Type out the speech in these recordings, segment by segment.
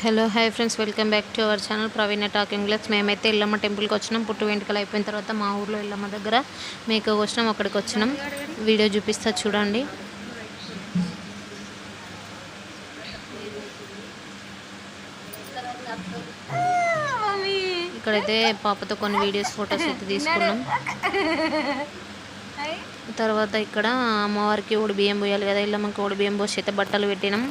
Hello hi friends. Welcome back to our channel Praveena talking లెక్స్ మేమైతే ఇల్లమ్మ టెంపుల్కి వచ్చినాం. పుట్టు వెంటకలు అయిపోయిన తర్వాత మా ఊర్లో ఇల్లమ్మ దగ్గర మేక వచ్చినాం అక్కడికి వచ్చినాం. వీడియో చూపిస్తా చూడండి. ఇక్కడైతే పాపతో కొన్ని వీడియోస్ ఫొటోస్ అయితే తీసుకున్నాం. తర్వాత ఇక్కడ అమ్మవారికి ఓడి బియ్యం పోయాలి కదా ఇల్లమ్మకి ఓడి బియ్యం పోసి అయితే బట్టలు పెట్టినాం.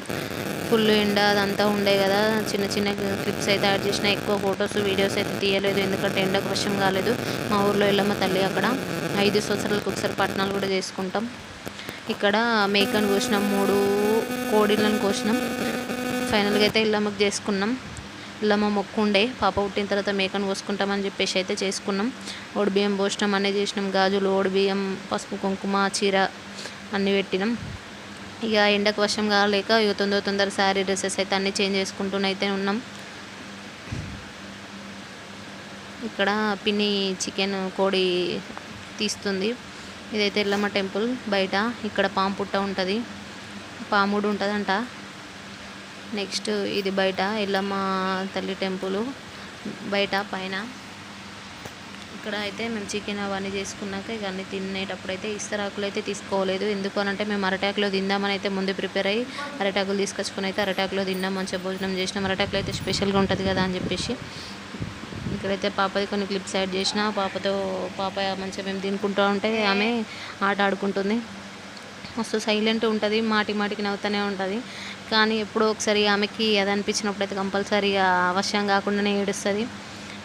ఫుల్ ఎండ అదంతా ఉండే కదా. చిన్న చిన్న క్లిప్స్ అయితే యాడ్ చేసిన ఎక్కువ ఫొటోస్ వీడియోస్ అయితే తీయలేదు. ఎందుకంటే ఎండకు వర్షం కాలేదు. మా ఊర్లో వెళ్ళమ్మ తల్లి అక్కడ. ఐదు సంవత్సరాలకు ఒకసారి పట్టణాలు కూడా చేసుకుంటాం. ఇక్కడ మేకను కోసినాం మూడు కోడిలను కోసినాం. ఫైనల్గా అయితే ఇల్లమ్మకు చేసుకున్నాం. ఇల్లమ్మ మొక్కుండే పాప పుట్టిన తర్వాత మేకను కోసుకుంటామని చెప్పేసి అయితే చేసుకున్నాం. బియ్యం పోసినాం అనే చేసినాం. గాజులు బియ్యం పసుపు కుంకుమ చీర అన్నీ పెట్టినాం. ఇక ఎండకు వర్షం కాలేక ఇక తొందర తొందర శారీ డ్రెస్సెస్ అయితే అన్నీ చేంజ్ చేసుకుంటూనే అయితే ఉన్నాం. ఇక్కడ పిన్ని చికెన్ కోడి తీస్తుంది. ఇదైతే ఎల్లమ్మ టెంపుల్ బయట. ఇక్కడ పాము పుట్ట ఉంటుంది. పాముడు ఉంటుందంట. నెక్స్ట్ ఇది బయట ఎల్లమ్మ తల్లి టెంపుల్ బయట పైన. ఇక్కడ అయితే మేము చికెన్ అవన్నీ చేసుకున్నాక ఇక అన్నీ తినేటప్పుడు అయితే ఇస్తరాకులు అయితే తీసుకోలేదు. ఎందుకు అంటే మేము అరటాకులో తిందామని అయితే ముందు ప్రిపేర్ అయ్యి అరటాకులు తీసుకొచ్చుకుని అయితే అరటాకులో తిన్నాం. మంచిగా భోజనం చేసినాం. అరటాకులు అయితే స్పెషల్గా ఉంటుంది కదా అని చెప్పేసి. ఇక్కడైతే పాపది కొన్ని క్లిప్స్ యాడ్ చేసిన. పాపతో పాప మంచిగా మేము తినుకుంటూ ఉంటే ఆమె ఆట ఆడుకుంటుంది. మస్తు సైలెంట్ ఉంటుంది. మాటి మాటికి నవ్వుతూనే ఉంటుంది. కానీ ఎప్పుడో ఒకసారి ఆమెకి అది అనిపించినప్పుడు అయితే కంపల్సరీగా అవశ్యం కాకుండానే ఏడుస్తుంది.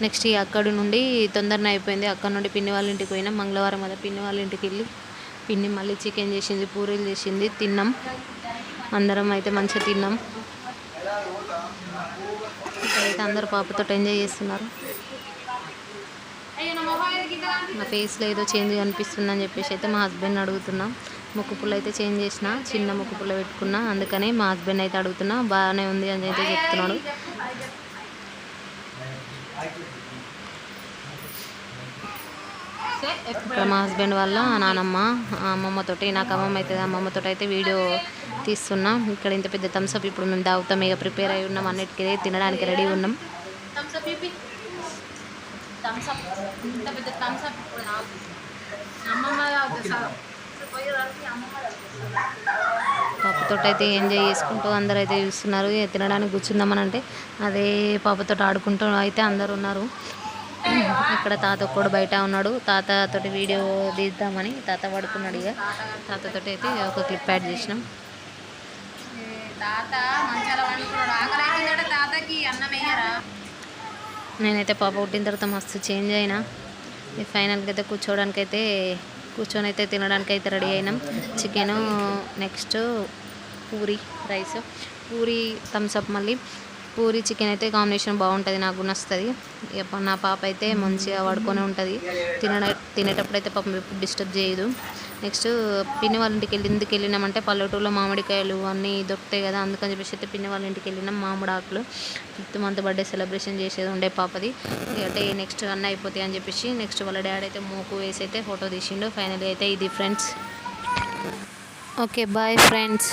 నెక్స్ట్ అక్కడి నుండి తొందరనే అయిపోయింది. అక్కడ నుండి పిన్ని వాళ్ళ ఇంటికి పోయినాం. మంగళవారం కదా పిన్ని వాళ్ళ ఇంటికి వెళ్ళి పిన్ని మళ్ళీ చికెన్ చేసింది పూరీలు చేసింది తిన్నాం. అందరం అయితే మంచిగా తిన్నాం. ఇక్కడైతే అందరు పాపతో ఎంజాయ్ చేస్తున్నారు. నా ఫేస్లో ఏదో చేంజ్ కనిపిస్తుందని చెప్పేసి అయితే మా హస్బెండ్ అడుగుతున్నా. ముక్కు పుల్ల అయితే చేంజ్ చేసిన చిన్న ముక్కు పుల్ల పెట్టుకున్నా. అందుకని మా హస్బెండ్ అయితే అడుగుతున్నా. బాగానే ఉంది అని అయితే చెప్తున్నాడు. ఇక్కడ మా హస్బెండ్ వాళ్ళ నానమ్మ అమ్మమ్మతోటి నాకు అమ్మమ్మ అయితే అమ్మమ్మతో అయితే వీడియో తీస్తున్నా. ఇక్కడ ఇంత పెద్ద థమ్స్అప్ ఇప్పుడు మేము తాగుతాం ఇక ప్రిపేర్ అయి ఉన్నాం అన్నిటికీ తినడానికి రెడీ ఉన్నాం. ఇంత పెద్ద అయితే ఎంజాయ్ చేసుకుంటూ అందరూ అయితే చూస్తున్నారు. ఇక తినడానికి కూర్చుందామని అంటే అదే పాపతో ఆడుకుంటూ అయితే అందరు ఉన్నారు. ఇక్కడ తాత కూడా బయట ఉన్నాడు. తాతతోటి వీడియో తీద్దామని తాత పడుకున్నాడు ఇక. తాతతోటి అయితే ఒక క్లిప్ యాడ్ చేసినాం. నేనైతే పాప పుట్టిన తర్వాత మస్తు చేంజ్ అయినా. ఫైనల్గా అయితే కూర్చోవడానికి అయితే కూర్చొని అయితే తినడానికి అయితే రెడీ అయినాం. Chicken next puri rice. Puri Thums Up మళ్ళీ. పూరి చికెన్ అయితే కాంబినేషన్ బాగుంటుంది నాకు నచ్చుతుంది. నా పాప అయితే మంచిగా పడుకొని ఉంటుంది. తిన తినేటప్పుడు అయితే పాపం డిస్టర్బ్ చేయదు. నెక్స్ట్ పిన్ని వాళ్ళ ఇంటికి వెళ్ళి ఎందుకు వెళ్ళినామంటే పల్లెటూరులో మామిడికాయలు అన్నీ దొరుకుతాయి కదా అందుకని చెప్పేసి అయితే పిన్ని వాళ్ళ ఇంటికి వెళ్ళినాం. మామిడి ఆకులు ఫిఫ్త్ మంత్ బర్త్డే సెలబ్రేషన్ చేసేది ఉండే పాపది. అంటే నెక్స్ట్ అన్నీ అయిపోతాయి అని చెప్పేసి నెక్స్ట్ వాళ్ళ డాడీ అయితే మూకు వేసి అయితే ఫోటో తీసిండు. ఫైనల్గా అయితే ఇది ఫ్రెండ్స్ ఓకే బాయ్ ఫ్రెండ్స్